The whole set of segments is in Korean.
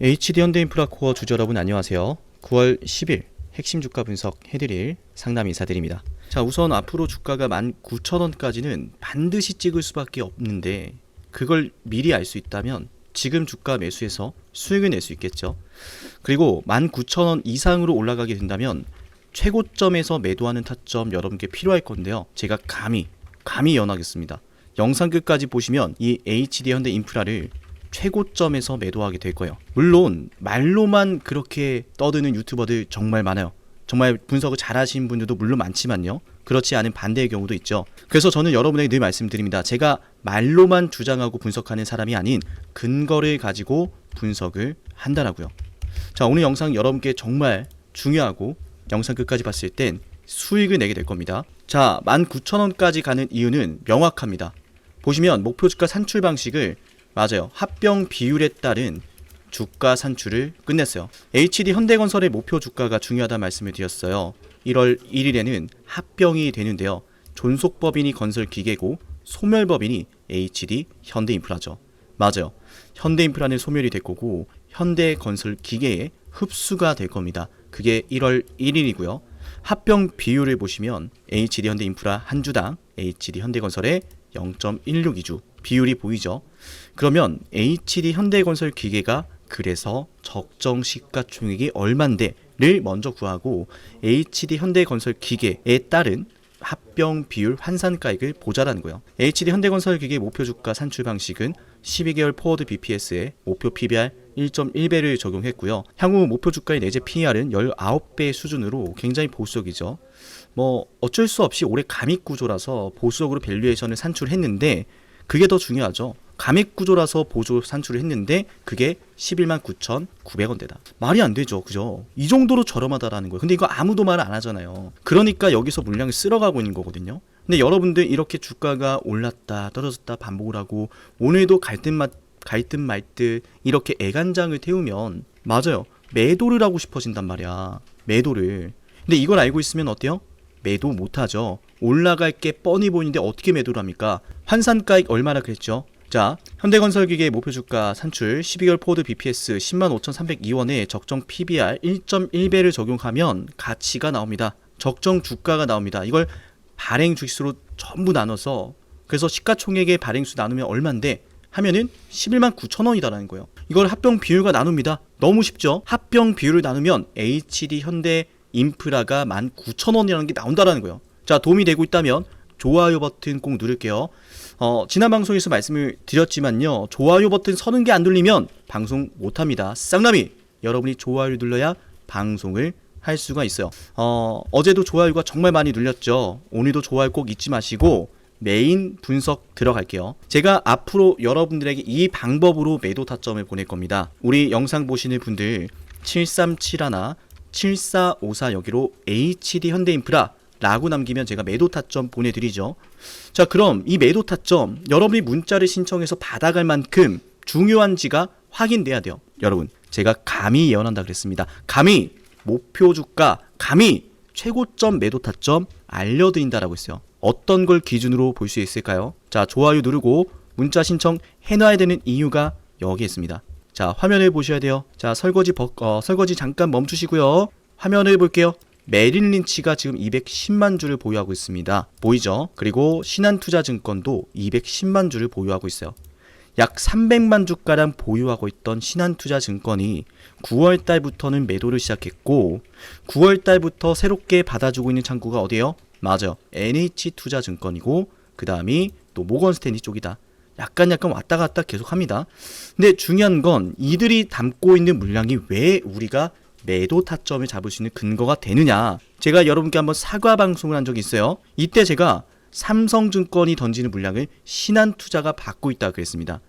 HD 현대인프라 코어 주주 여러분 안녕하세요. 9월 10일 핵심 주가 분석 해드릴 상담 인사드립니다. 자 우선 앞으로 주가가 19,000원까지는 반드시 찍을 수밖에 없는데 그걸 미리 알 수 있다면 지금 주가 매수해서 수익을 낼 수 있겠죠. 그리고 19,000원 이상으로 올라가게 된다면 최고점에서 매도하는 타점 여러분께 필요할 건데요. 제가 감히 감히 연하겠습니다. 영상 끝까지 보시면 이 HD 현대 인프라를 최고점에서 매도하게 될 거예요. 물론 말로만 그렇게 떠드는 유튜버들 정말 많아요. 정말 분석을 잘하시는 분들도 물론 많지만요. 그렇지 않은 반대의 경우도 있죠. 그래서 저는 여러분에게 늘 말씀드립니다. 제가 말로만 주장하고 분석하는 사람이 아닌 근거를 가지고 분석을 한다라고요. 자, 오늘 영상 여러분께 정말 중요하고 영상 끝까지 봤을 땐 수익을 내게 될 겁니다. 자, 19,000원까지 가는 이유는 명확합니다. 보시면 목표 주가 산출 방식을 맞아요. 합병 비율에 따른 주가 산출을 끝냈어요. HD 현대건설의 목표 주가가 중요하다 말씀을 드렸어요. 1월 1일에는 합병이 되는데요. 존속법인이 건설 기계고 소멸법인이 HD 현대인프라죠. 맞아요. 현대인프라는 소멸이 될 거고 현대건설 기계에 흡수가 될 겁니다. 그게 1월 1일이고요. 합병 비율을 보시면 HD 현대인프라 한 주당 HD 현대건설의 0.16이주 비율이 보이죠. 그러면 HD 현대건설 기계가 그래서 적정 시가총액이 얼만데를 먼저 구하고 HD 현대건설 기계에 따른 합병 비율 환산가액을 보자라는 거예요. HD 현대건설 기계 목표 주가 산출 방식은 12개월 포워드 BPS에 목표 PBR 1.1배를 적용했고요. 향후 목표 주가의 내재 PER은 19배 수준으로 굉장히 보수적이죠. 뭐 어쩔 수 없이 올해 감익 구조라서 보수적으로 밸류에이션을 산출했는데 그게 더 중요하죠. 감액 구조라서 보조 산출을 했는데 그게 11만 9,900원대다. 말이 안 되죠. 그죠? 이 정도로 저렴하다라는 거예요. 근데 이거 아무도 말 안 하잖아요. 그러니까 여기서 물량을 쓸어가고 있는 거거든요. 근데 여러분들 이렇게 주가가 올랐다 떨어졌다 반복을 하고 오늘도 갈등 말듯 이렇게 애간장을 태우면 맞아요. 매도를 하고 싶어진단 말이야. 매도를. 근데 이걸 알고 있으면 어때요? 매도 못하죠. 올라갈 게 뻔히 보이는데 어떻게 매도를 합니까? 환산가액 얼마나 그랬죠? 자, 현대건설기계 목표 주가 산출 12개월 포드 BPS 10만 5,302원에 적정 PBR 1.1배를 적용하면 가치가 나옵니다. 적정 주가가 나옵니다. 이걸 발행 주식수로 전부 나눠서 그래서 시가총액의 발행수 나누면 얼마인데 하면은 11만 9천 원이다라는 거예요. 이걸 합병 비율과 나눕니다. 너무 쉽죠? 합병 비율을 나누면 HD 현대 인프라가 19,000원이라는 게 나온다라는 거예요. 자, 도움이 되고 있다면 좋아요 버튼 꼭 누를게요. 어, 지난 방송에서 말씀을 드렸지만요. 좋아요 버튼 서는 게 안 눌리면 방송 못 합니다. 쌍남이 여러분이 좋아요를 눌러야 방송을 할 수가 있어요. 어, 어제도 좋아요가 정말 많이 눌렸죠. 오늘도 좋아요 꼭 잊지 마시고 메인 분석 들어갈게요. 제가 앞으로 여러분들에게 이 방법으로 매도 타점을 보낼 겁니다. 우리 영상 보시는 분들 7371 7454 여기로 HD 현대인프라 라고 남기면 제가 매도 타점 보내드리죠. 자, 그럼 이 매도 타점 여러분이 문자를 신청해서 받아갈 만큼 중요한지가 확인돼야 돼요. 여러분, 제가 감히 예언한다 그랬습니다. 감히 목표 주가, 감히 최고점 매도 타점 알려드린다라고 했어요. 어떤 걸 기준으로 볼 수 있을까요? 자, 좋아요 누르고 문자 신청 해놔야 되는 이유가 여기 있습니다. 자, 화면을 보셔야 돼요. 자, 설거지 버, 어, 설거지 잠깐 멈추시고요. 화면을 볼게요. 메릴 린치가 지금 210만 주를 보유하고 있습니다. 보이죠? 그리고 신한투자증권도 210만 주를 보유하고 있어요. 약 300만 주가량 보유하고 있던 신한투자증권이 9월 달부터는 매도를 시작했고 9월 달부터 새롭게 받아주고 있는 창구가 어디예요? 맞아요. NH투자증권이고 그 다음이 또 모건스탠리 쪽이다. 약간 약간 왔다 갔다 계속 합니다. 근데 중요한 건 이들이 담고 있는 물량이 왜 우리가 매도 타점을 잡을 수 있는 근거가 되느냐. 제가 여러분께 한번 사과 방송을 한 적이 있어요. 이때 제가 삼성증권이 던지는 물량을 신한투자가 받고 있다 그랬습니다.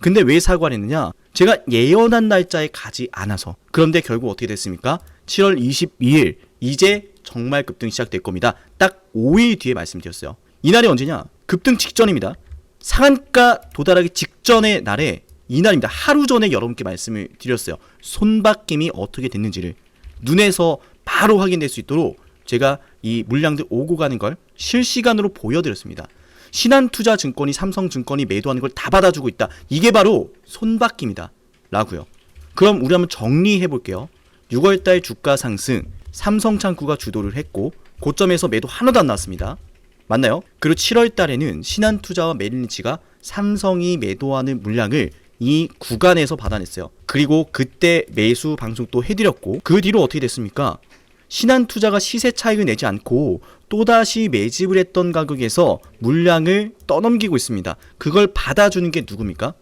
근데 왜 사과를 했느냐? 제가 예언한 날짜에 가지 않아서. 그런데 결국 어떻게 됐습니까? 7월 22일 이제 정말 급등 시작될 겁니다. 딱 5일 뒤에 말씀드렸어요. 이날이 언제냐? 급등 직전입니다. 상한가 도달하기 직전의 날에 이날입니다. 하루 전에 여러분께 말씀을 드렸어요. 손바뀜이 어떻게 됐는지를 눈에서 바로 확인될 수 있도록 제가 이 물량들 오고 가는 걸 실시간으로 보여드렸습니다. 신한투자증권이 삼성증권이 매도하는 걸 다 받아주고 있다. 이게 바로 손바뀜이다. 라고요. 그럼 우리 한번 정리해 볼게요. 6월달 주가 상승 삼성창구가 주도를 했고 고점에서 매도 하나도 안 나왔습니다. 맞나요? 그리고 7월 달에는 신한투자와 메릴린치가 삼성이 매도하는 물량을 이 구간에서 받아냈어요. 그리고 그때 매수 방송 또 해드렸고 그 뒤로 어떻게 됐습니까? 신한 투자가 시세 차익을 내지 않고 또다시 매집을 했던 가격에서 물량을 떠넘기고 있습니다. 그걸 받아주는 게 누굽니까?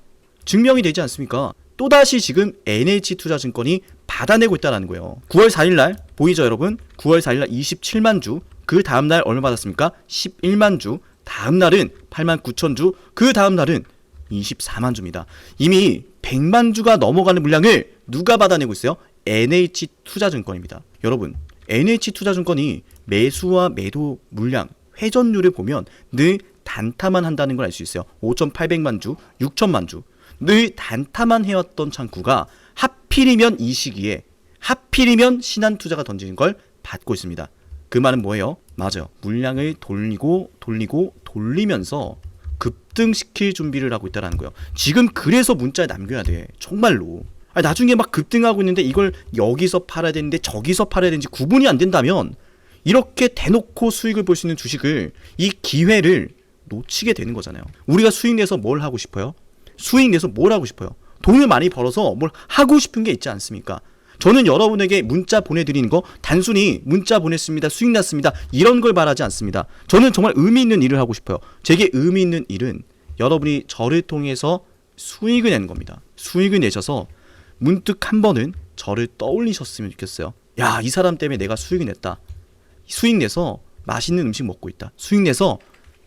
증명이 되지 않습니까? 또다시 지금 NH투자증권이 받아내고 있다는 거예요. 9월 4일날 보이죠 여러분? 9월 4일날 27만 주, 그 다음날 얼마 받았습니까? 11만 주, 다음날은 8만 9천 주, 그 다음날은 24만 주입니다. 이미 100만 주가 넘어가는 물량을 누가 받아내고 있어요? NH투자증권입니다. 여러분, NH투자증권이 매수와 매도 물량, 회전율을 보면 늘 단타만 한다는 걸 알 수 있어요. 5,800만 주, 6천만 주. 늘 단타만 해왔던 창구가 하필이면 이 시기에 하필이면 신한투자가 던지는 걸 받고 있습니다. 그 말은 뭐예요? 맞아요. 물량을 돌리고 돌리고 돌리면서 급등시킬 준비를 하고 있다는 거예요. 지금 그래서 문자 남겨야 돼. 정말로. 아니, 나중에 막 급등하고 있는데 이걸 여기서 팔아야 되는데 저기서 팔아야 되는지 구분이 안 된다면 이렇게 대놓고 수익을 볼 수 있는 주식을 이 기회를 놓치게 되는 거잖아요. 우리가 수익 내서 뭘 하고 싶어요? 수익 내서 뭘 하고 싶어요? 돈을 많이 벌어서 뭘 하고 싶은 게 있지 않습니까? 저는 여러분에게 문자 보내드리는 거 단순히 문자 보냈습니다. 수익 났습니다. 이런 걸 바라지 않습니다. 저는 정말 의미 있는 일을 하고 싶어요. 제게 의미 있는 일은 여러분이 저를 통해서 수익을 내는 겁니다. 수익을 내셔서 문득 한 번은 저를 떠올리셨으면 좋겠어요. 야, 이 사람 때문에 내가 수익을 냈다. 수익 내서 맛있는 음식 먹고 있다. 수익 내서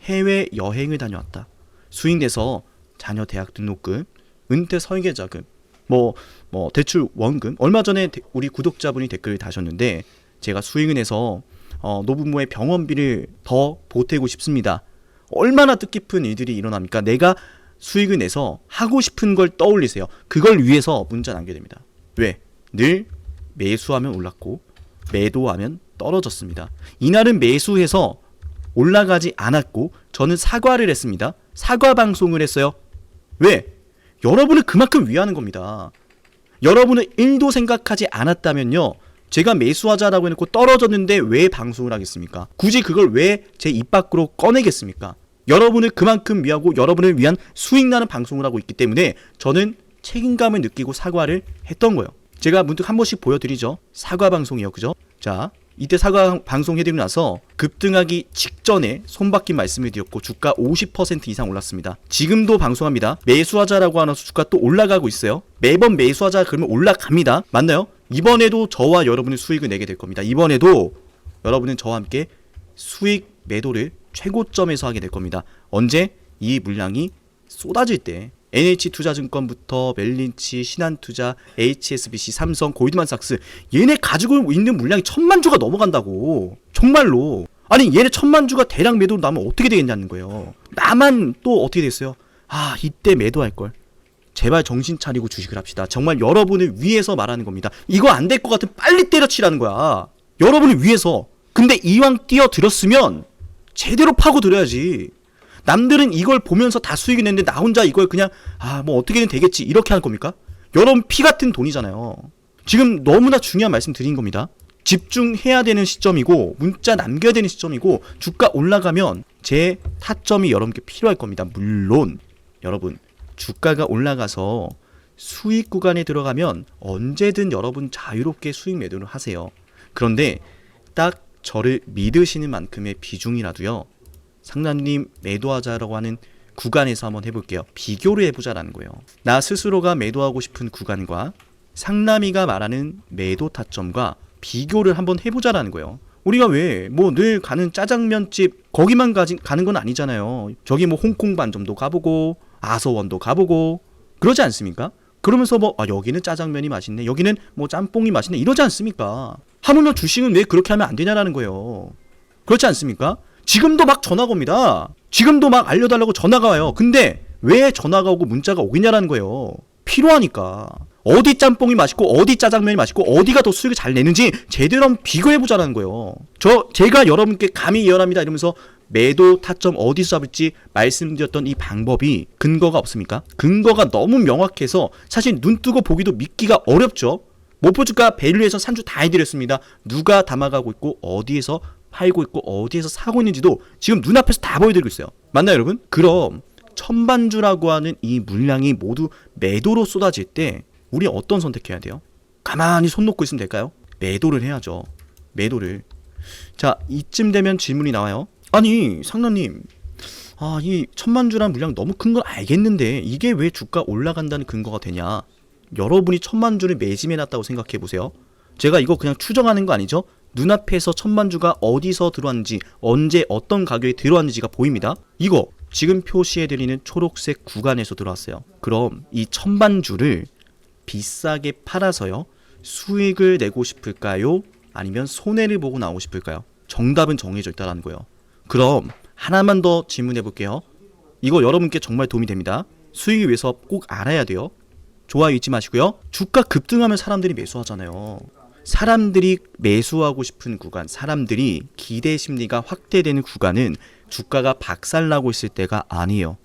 해외 여행을 다녀왔다. 수익 내서 자녀 대학 등록금, 은퇴 설계 자금, 뭐, 뭐, 대출 원금. 얼마 전에 데- 우리 구독자분이 댓글을 다셨는데, 제가 수익을 내서, 어, 노부모의 병원비를 더 보태고 싶습니다. 얼마나 뜻깊은 일들이 일어납니까? 내가 수익을 내서 하고 싶은 걸 떠올리세요. 그걸 위해서 문자 남겨야 됩니다. 왜? 늘 매수하면 올랐고, 매도하면 떨어졌습니다. 이날은 매수해서 올라가지 않았고, 저는 사과를 했습니다. 사과 방송을 했어요. 왜? 여러분을 그만큼 위하는 겁니다. 여러분은 1도 생각하지 않았다면요. 제가 매수하자라고 해놓고 떨어졌는데 왜 방송을 하겠습니까? 굳이 그걸 왜 제 입 밖으로 꺼내겠습니까? 여러분을 그만큼 위하고 여러분을 위한 수익 나는 방송을 하고 있기 때문에 저는 책임감을 느끼고 사과를 했던 거예요. 제가 문득 한 번씩 보여드리죠. 사과 방송이요. 그죠? 자, 이때 사과 방송 해드리고 나서 급등하기 직전에 손바뀐 말씀을 드렸고 주가 50% 이상 올랐습니다. 지금도 방송합니다. 매수하자라고 하면서 주가 또 올라가고 있어요. 매번 매수하자 그러면 올라갑니다. 맞나요? 이번에도 저와 여러분이 수익을 내게 될 겁니다. 이번에도 여러분은 저와 함께 수익 매도를 최고점에서 하게 될 겁니다. 언제 이 물량이 쏟아질 때 NH투자증권부터 멜린치, 신한투자, HSBC, 삼성, 골드만삭스 얘네 가지고 있는 물량이 천만 주가 넘어간다고. 정말로. 아니 얘네 천만 주가 대량 매도로 나면 어떻게 되겠냐는 거예요. 나만 또 어떻게 됐어요? 아 이때 매도할 걸. 제발 정신 차리고 주식을 합시다. 정말 여러분을 위해서 말하는 겁니다. 이거 안 될 것 같으면 빨리 때려치라는 거야. 여러분을 위해서. 근데 이왕 뛰어들었으면 제대로 파고들어야지 남들은 이걸 보면서 다 수익이 냈는데 나 혼자 이걸 그냥 아 뭐 어떻게든 되겠지 이렇게 할 겁니까? 여러분 피 같은 돈이잖아요. 지금 너무나 중요한 말씀 드린 겁니다. 집중해야 되는 시점이고 문자 남겨야 되는 시점이고 주가 올라가면 제 타점이 여러분께 필요할 겁니다. 물론 여러분 주가가 올라가서 수익 구간에 들어가면 언제든 여러분 자유롭게 수익 매도를 하세요. 그런데 딱 저를 믿으시는 만큼의 비중이라도요. 상남님 매도하자라고 하는 구간에서 한번 해볼게요. 비교를 해보자라는 거예요. 나 스스로가 매도하고 싶은 구간과 상남이가 말하는 매도 타점과 비교를 한번 해보자라는 거예요. 우리가 왜 뭐 늘 가는 짜장면집 거기만 가지, 가는 건 아니잖아요. 저기 뭐 홍콩 반점도 가보고 아서원도 가보고 그러지 않습니까? 그러면서 뭐 아, 여기는 짜장면이 맛있네, 여기는 뭐 짬뽕이 맛있네 이러지 않습니까? 하물며 주식은 왜 그렇게 하면 안 되냐라는 거예요. 그렇지 않습니까? 지금도 막 전화가 옵니다. 지금도 막 알려달라고 전화가 와요. 근데 왜 전화가 오고 문자가 오겠냐라는 거예요. 필요하니까. 어디 짬뽕이 맛있고 어디 짜장면이 맛있고 어디가 더 수익을 잘 내는지 제대로 한번 비교해 보자라는 거예요. 저 제가 여러분께 감히 예언합니다 이러면서 매도 타점 어디서 잡을지 말씀드렸던 이 방법이 근거가 없습니까? 근거가 너무 명확해서 사실 눈 뜨고 보기도 믿기가 어렵죠. 목표 주가 밸류에서 산주 다 해드렸습니다. 누가 담아가고 있고 어디에서 팔고 있고 어디에서 사고 있는지도 지금 눈앞에서 다 보여드리고 있어요. 맞나요, 여러분? 그럼 천반주라고 하는 이 물량이 모두 매도로 쏟아질 때 우리 어떤 선택해야 돼요? 가만히 손 놓고 있으면 될까요? 매도를 해야죠. 매도를. 자, 이쯤 되면 질문이 나와요. 아니, 상라님. 아, 이 천만주란 물량 너무 큰걸 알겠는데 이게 왜 주가 올라간다는 근거가 되냐? 여러분이 천만주를 매집해 놨다고 생각해 보세요. 제가 이거 그냥 추정하는 거 아니죠? 눈앞에서 천만주가 어디서 들어왔는지, 언제 어떤 가격에 들어왔는지가 보입니다. 이거 지금 표시해 드리는 초록색 구간에서 들어왔어요. 그럼 이 천만주를 비싸게 팔아서요. 수익을 내고 싶을까요? 아니면 손해를 보고 나오고 싶을까요? 정답은 정해져 있다라는 거예요. 그럼 하나만 더 질문해 볼게요. 이거 여러분께 정말 도움이 됩니다. 수익을 위해서 꼭 알아야 돼요. 좋아요 잊지 마시고요. 주가 급등하면 사람들이 매수하잖아요. 사람들이 매수하고 싶은 구간, 사람들이 기대 심리가 확대되는 구간은 주가가 박살나고 있을 때가 아니에요.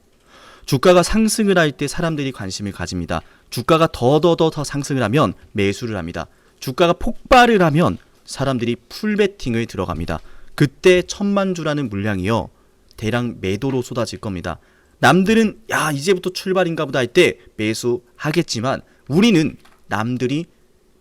주가가 상승을 할 때 사람들이 관심을 가집니다. 주가가 더더더 더 상승을 하면 매수를 합니다. 주가가 폭발을 하면 사람들이 풀베팅을 들어갑니다. 그때 천만 주라는 물량이요. 대량 매도로 쏟아질 겁니다. 남들은 야 이제부터 출발인가 보다 할 때 매수하겠지만 우리는 남들이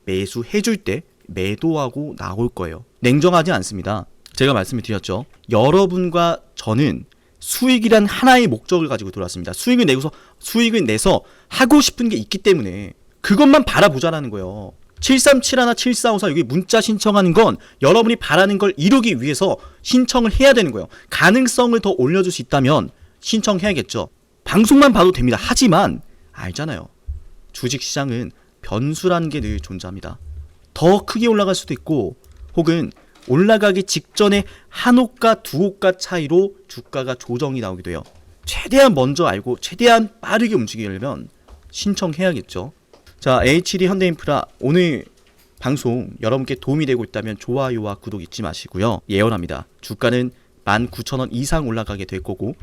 매수해줄 때 매도하고 나올 거예요. 냉정하지 않습니다. 제가 말씀을 드렸죠. 여러분과 저는 수익이란 하나의 목적을 가지고 들어왔습니다. 수익을 내고서 수익을 내서 하고 싶은 게 있기 때문에 그것만 바라보자라는 거예요. 7371, 7454 여기 문자 신청하는 건 여러분이 바라는 걸 이루기 위해서 신청을 해야 되는 거예요. 가능성을 더 올려줄 수 있다면 신청해야겠죠. 방송만 봐도 됩니다. 하지만 알잖아요. 주식시장은 변수라는 게 늘 존재합니다. 더 크게 올라갈 수도 있고 혹은 올라가기 직전에 한 호가 두 호가 차이로 주가가 조정이 나오기도 해요. 최대한 먼저 알고 최대한 빠르게 움직이려면 신청해야겠죠. 자, HD 현대인프라 오늘 방송 여러분께 도움이 되고 있다면 좋아요와 구독 잊지 마시고요. 예언합니다. 주가는 19,000원 이상 올라가게 될 거고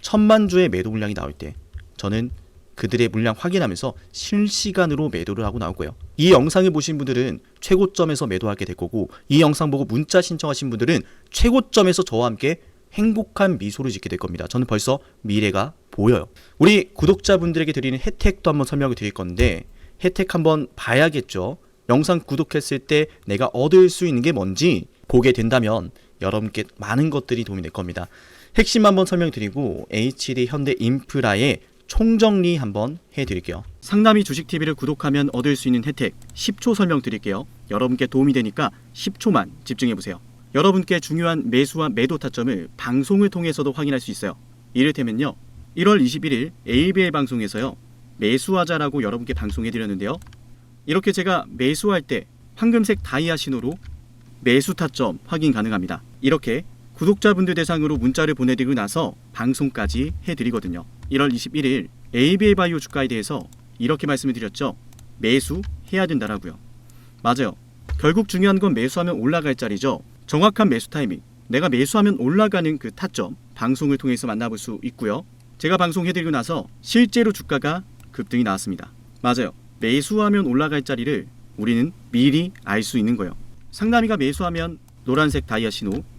천만 주의 매도 물량이 나올 때 저는 그들의 물량 확인하면서 실시간으로 매도를 하고 거예요. 이 영상을 보신 분들은 최고점에서 매도하게 될 거고 이 영상 보고 문자 신청하신 분들은 최고점에서 저와 함께 행복한 미소를 짓게 될 겁니다. 저는 벌써 미래가 보여요. 우리 구독자분들에게 드리는 혜택도 한번 설명을 드릴 건데 혜택 한번 봐야겠죠. 영상 구독했을 때 내가 얻을 수 있는 게 뭔지 보게 된다면 여러분께 많은 것들이 도움이 될 겁니다. 핵심 한번 설명드리고 HD 현대 인프라의 총정리 한번 해드릴게요. 상담이 주식TV를 구독하면 얻을 수 있는 혜택 10초 설명드릴게요. 여러분께 도움이 되니까 10초만 집중해보세요. 여러분께 중요한 매수와 매도 타점을 방송을 통해서도 확인할 수 있어요. 이를테면요. 1월 21일 ABL 방송에서요. 매수하자라고 여러분께 방송해드렸는데요. 이렇게 제가 매수할 때 황금색 다이아 신호로 매수 타점 확인 가능합니다. 이렇게 구독자분들 대상으로 문자를 보내드리고 나서 방송까지 해드리거든요. 1월 21일 ABL 바이오 주가에 대해서 이렇게 말씀을 드렸죠. 매수해야 된다라고요. 맞아요. 결국 중요한 건 매수하면 올라갈 자리죠. 정확한 매수 타이밍. 내가 매수하면 올라가는 그 타점 방송을 통해서 만나볼 수 있고요. 제가 방송해드리고 나서 실제로 주가가 급등이 나왔습니다. 맞아요. 매수하면 올라갈 자리를 우리는 미리 알 수 있는 거예요. 상남이가 매수하면 노란색 다이아 신호,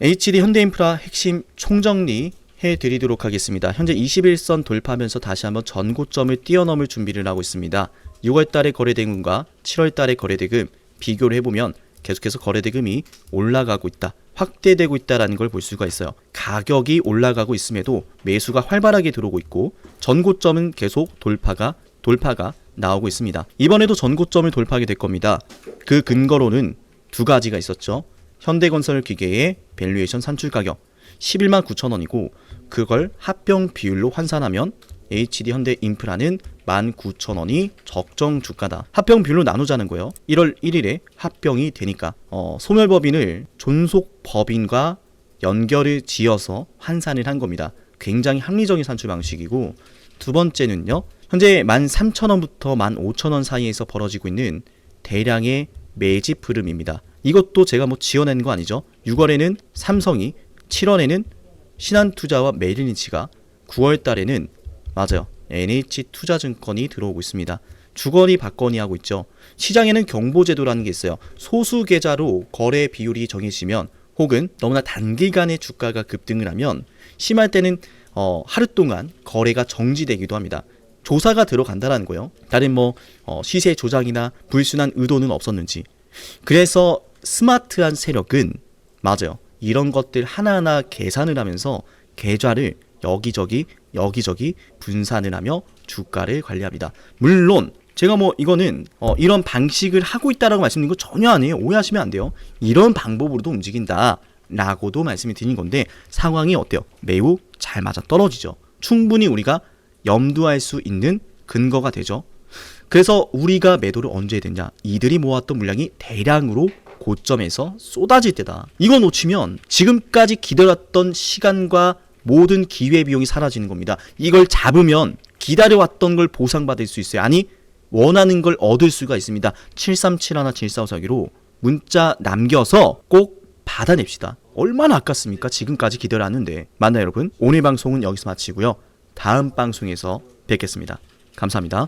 HD 현대인프라 핵심 총정리 해드리도록 하겠습니다. 현재 21선 돌파하면서 다시 한번 전고점을 뛰어넘을 준비를 하고 있습니다. 6월달에 거래대금과 7월달에 거래대금 비교를 해보면 계속해서 거래대금이 올라가고 있다. 확대되고 있다라는 걸 볼 수가 있어요. 가격이 올라가고 있음에도 매수가 활발하게 들어오고 있고 전고점은 계속 돌파가 돌파가 나오고 있습니다. 이번에도 전고점을 돌파하게 될 겁니다. 그 근거로는 두 가지가 있었죠. 현대건설 기계의 밸류에이션 산출 가격 11만 9천 원이고 그걸 합병 비율로 환산하면 HD 현대 인프라는 19,000원이 적정 주가다. 합병 비율로 나누자는 거예요. 1월 1일에 합병이 되니까 어, 소멸법인을 존속 법인과 연결을 지어서 환산을 한 겁니다. 굉장히 합리적인 산출 방식이고 두 번째는요. 현재 13,000원부터 15,000원 사이에서 벌어지고 있는 대량의 매집 흐름입니다. 이것도 제가 뭐 지어낸 거 아니죠. 6월에는 삼성이, 7월에는 신한투자와 메리니치가, 9월 달에는 맞아요. NH투자증권이 들어오고 있습니다. 주거니 받거니 하고 있죠. 시장에는 경보제도라는 게 있어요. 소수 계좌로 거래 비율이 정해지면 혹은 너무나 단기간에 주가가 급등을 하면 심할 때는 어, 하루 동안 거래가 정지되기도 합니다. 조사가 들어간다라는 거예요. 다른 뭐 어, 시세 조작이나 불순한 의도는 없었는지. 그래서 스마트한 세력은 맞아요. 이런 것들 하나하나 계산을 하면서 계좌를 여기저기 여기저기 분산을 하며 주가를 관리합니다. 물론 제가 뭐 이거는 어, 이런 방식을 하고 있다라고 말씀드린 거 전혀 아니에요. 오해하시면 안 돼요. 이런 방법으로도 움직인다. 라고도 말씀을 드린 건데 상황이 어때요? 매우 잘 맞아 떨어지죠. 충분히 우리가 염두할 수 있는 근거가 되죠. 그래서 우리가 매도를 언제 해야 되냐? 이들이 모았던 물량이 대량으로 고점에서 쏟아질 때다. 이거 놓치면 지금까지 기다렸던 시간과 모든 기회 비용이 사라지는 겁니다. 이걸 잡으면 기다려왔던 걸 보상받을 수 있어요. 아니 원하는 걸 얻을 수가 있습니다. 7371 7454기로 문자 남겨서 꼭 받아냅시다. 얼마나 아깝습니까? 지금까지 기다렸는데. 맞나요, 여러분? 오늘 방송은 여기서 마치고요. 다음 방송에서 뵙겠습니다. 감사합니다.